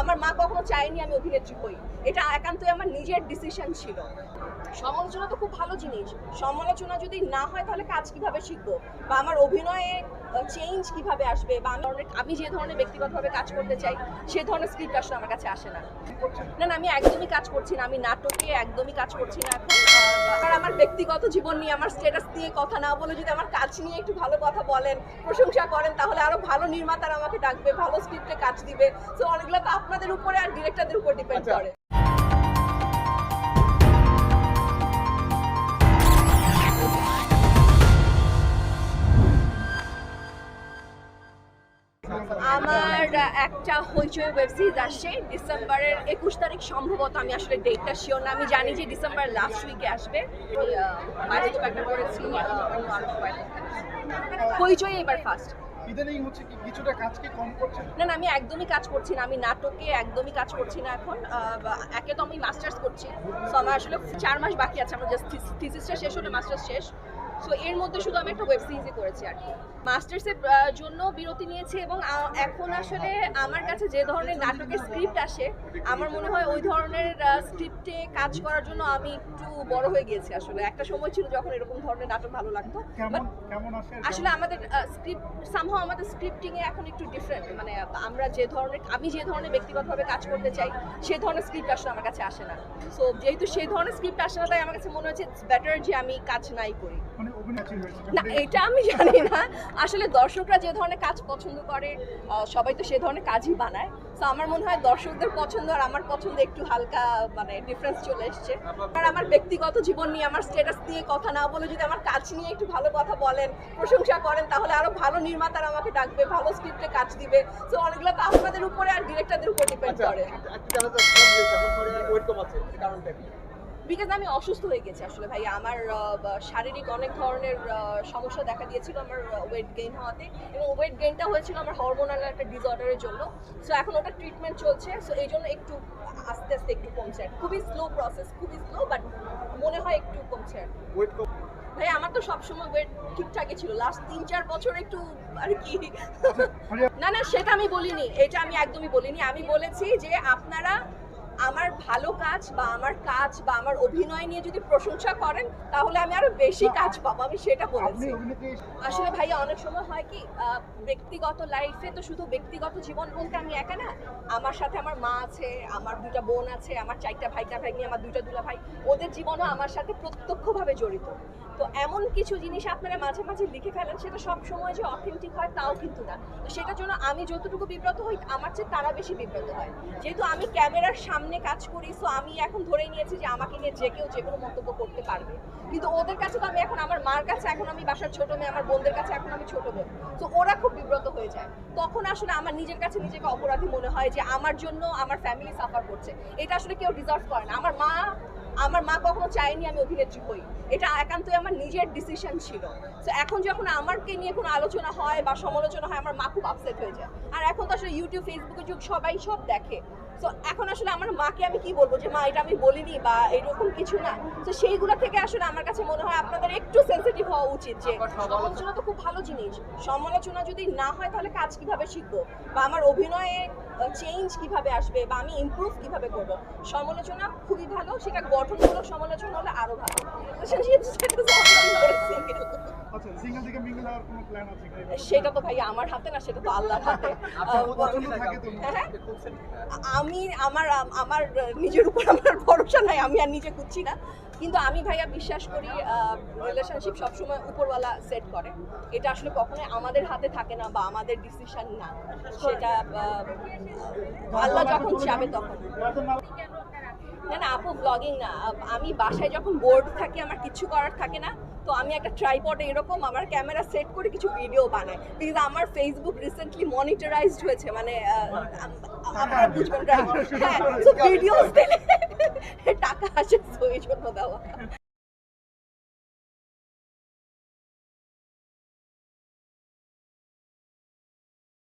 আমার মা কখনো চায়নি আমি অভিনেত্রী হই। এটা একান্তই আমার নিজের ডিসিশন ছিল। সমালোচনা তো খুব ভালো জিনিস। সমালোচনা যদি না হয় তাহলে কাজ কীভাবে শিখব? বা আমার অভিনয়ে চেঞ্জ কীভাবে আসবে? বা আমি যে ধরনের ব্যক্তিগতভাবে কাজ করতে চাই, সে ধরনের স্ক্রিপ্ট আসলে আমার কাছে আসে না। না না, আমি একদমই কাজ করছি না। আমি নাটকে একদমই কাজ করছি না এখন। আমার ব্যক্তিগত জীবন নিয়ে, আমার স্ট্যাটাস নিয়ে কথা না বলে যদি আমার কাজ নিয়ে একটু ভালো কথা বলেন, প্রশংসা করেন, তাহলে আরও ভালো নির্মাতারা আমাকে ডাকবে, ভালো স্ক্রিপ্টে কাজ দিবে। তো অনেকগুলো তো আপনাদের উপরে আর ডিরেক্টরদের উপর ডিপেন্ড আচ্ছা। করে। আমার একটা হইচই ওয়েব সিরিজ আসছে ডিসেম্বরের একুশ তারিখ সম্ভবত আমি আসলে ডেটটা শিওর না। আমি জানি যে ডিসেম্বর লাস্ট উইকে আসবে। হইচই এবার ফার্স্ট ইদানিং হচ্ছে কি কিছুটা কাজকে কম করছেন? না না, আমি একদমই কাজ করছি না। আমি নাটকে একদমই কাজ করছি না এখন। একে তো আমি মাস্টার্স করছি। সো আমার আসলে চার মাস বাকি আছে। আমার জাস্ট থিসিসটা শেষ হলে মাস্টার্স শেষ। সো এর মধ্যে শুধু আমি একটা ওয়েব সিরিজই করেছি আর কি। মাস্টার্সের জন্য বিরতি নিয়েছি এবং এখন আসলে আমার কাছে যে ধরনের নাটকের স্ক্রিপ্ট আসে আমার মনে হয় ওই ধরনের স্ক্রিপ্টে কাজ করার জন্য আমি একটু বড় হয়ে গিয়েছি আসলে। একটা সময় ছিল যখন এরকম ধরনের নাটক ভালো লাগতো। আসলে আমাদের স্ক্রিপ্ট সামহাও আমাদের স্ক্রিপ্টিং এ এখন একটু ডিফারেন্ট মানে আমরা যে ধরনের আমি যে ধরনের ব্যক্তিগতভাবে কাজ করতে চাই সে ধরনের স্ক্রিপ্ট আসলে আমার কাছে আসে না। সো যেহেতু সেই ধরনের স্ক্রিপ্ট আসে না তাই আমার কাছে মনে হচ্ছে ইটস বেটার যে আমি কাজ নাই করি। মানে না এটা আমি জানি না। আসলে দর্শকরা যে ধরনের কাজ পছন্দ করে সবাই তো সে ধরনের কাজই বানায়। তো আমার মনে হয় দর্শকদের পছন্দ আর আমার পছন্দ একটু হালকা মানে ডিফারেন্স চলে এসছে। আর আমার ব্যক্তিগত জীবন নিয়ে আমার স্ট্যাটাস নিয়ে কথা না বলে যদি আমার কাজ নিয়ে একটু ভালো কথা বলেন প্রশংসা করেন তাহলে আরও ভালো নির্মাতারা আমাকে ডাকবে ভালো স্ক্রিপ্টে কাজ দিবে। তো অনেকগুলো তো আপনাদের উপরে আর ডিরেক্টরদের উপর ডিপেন্ড আচ্ছা করে। বিকজ আমি অসুস্থ হয়ে গেছি আসলে ভাই আমার শারীরিক অনেক ধরনের সমস্যা দেখা দিয়েছিল আমার ওয়েট গেইন হওয়াতে। এবং ওয়েট গেইনটা হয়েছিল আমার হরমোনাল একটা ডিসঅর্ডারের জন্য। সো এখন ওটা ট্রিটমেন্ট চলছে। সো এই জন্য একটু আস্তে আস্তে একটু কমছে আর খুবই স্লো প্রসেস খুবই স্লো বাট মনে হয় একটু কমছে আর ওয়েট কম ভাই আমার তো সবসময় ওয়েট ঠিকঠাকই ছিল। লাস্ট তিন চার বছর একটু আর কি। না না সেটা আমি বলিনি। এটা আমি একদমই বলিনি। আমি বলেছি যে আপনারা আমার ভালো কাজ বা আমার কাজ বা আমার অভিনয় নিয়ে যদি প্রশংসা করেন তাহলে আমি আরও বেশি কাজ পাবো। আমি সেটা বলেছি। আসলে ভাইয়া অনেক সময় হয় কি ব্যক্তিগত লাইফে তো শুধু ব্যক্তিগত জীবন বলতে আমি একা না আমার সাথে আমার মা আছে আমার দুটা বোন আছে আমার চারটা ভাইটা ভাগ্নি আমার দুইটা দুলা ভাই ওদের জীবনও আমার সাথে প্রত্যক্ষভাবে জড়িত। তো এমন কিছু জিনিস আপনারা মাঝে মাঝে লিখে ফেলেন, সেটা সব সময় যে অথেন্টিক হয় তাও কিন্তু না। তো সেটার জন্য আমি যতটুকু বিব্রত হই, আমার চেয়ে তারা বেশি বিব্রত হয়। যেহেতু আমি ক্যামেরার সামনে কাজ করি সো আমি এখন ধরেই নিয়েছি যে আমাকে নিয়ে যে কেউ যে কোনো মন্তব্য করতে পারবে। কিন্তু ওদের কাছে তো আমি এখন, আমার মার কাছে এখন আমি বাসার ছোট মেয়ে, আমার বোনদের কাছে এখন আমি ছোট বোন। তো ওরা খুব বিব্রত হয়ে যায়। তখন আসলে আমার নিজের কাছে নিজেকে অপরাধী মনে হয় যে আমার জন্য আমার ফ্যামিলি সাফার করছে। এটা আসলে কেউ ডিজার্ভ করে না। আমার মা আমার মা কখনো চায়নি আমি অভিনেত্রী হই। এটা একান্তই আমার নিজের ডিসিশন ছিল। তো এখন যখন আমারকে নিয়ে কোনো আলোচনা হয় বা সমালোচনা হয়, আমার মা খুব আপসেট হয়ে যায়। আর এখন তো আসলে ইউটিউব ফেসবুকে যুগ, সবাই সব দেখে। তো এখন আসলে আমার মাকে আমি কি বলব যে মা এটা আমি বলিনি বা এরকম কিছু না তো সেইগুলো থেকে আসলে আমার কাছে মনে হয় আপনাদের একটু সেন্সিটিভ হওয়া উচিত যে সমালোচনা তো খুব ভালো জিনিস সমালোচনা যদি না হয় তাহলে কাজ কীভাবে শিখব বা আমার অভিনয়ে চেঞ্জ কীভাবে আসবে বা আমি ইমপ্রুভ কীভাবে করব সমালোচনা খুবই ভালো সেটা গঠনমূলক সমালোচনা হলে আরও ভালো আচ্ছা সিঙ্গেল থেকে মিঙ্গল হওয়ার কোনো প্ল্যান আছে কি? সেটা তো ভাই আমার হাতে না সেটা তো আল্লাহর হাতে? আমি আমার আমার নিজের উপর আমার ভরসা নাই আমি আর নিজে খুঁজছি না। কিন্তু আমি ভাইয়া বিশ্বাস করি রিলেশনশিপ সবসময় উপরওয়ালা সেট করে। এটা আসলে কখনোই আমাদের হাতে থাকে না বা আমাদের ডিসিশন না। সেটা আল্লাহ যখন চাবে তখন। না না আপু ব্লগিং না। আমি বাসায় যখন বোর্ড থাকি আমার কিছু করার থাকে না। তো আমি একটা ট্রাইপডে এরকম আমার ক্যামেরা সেট করে কিছু ভিডিও বানাই। বিকজ আমার ফেসবুক রিসেন্টলি মনিটরাইজড হয়েছে মানে আপনারা বুঝবেন হ্যাঁ ভিডিওস দিলে টাকা আসে তো এই জন্য দেওয়া।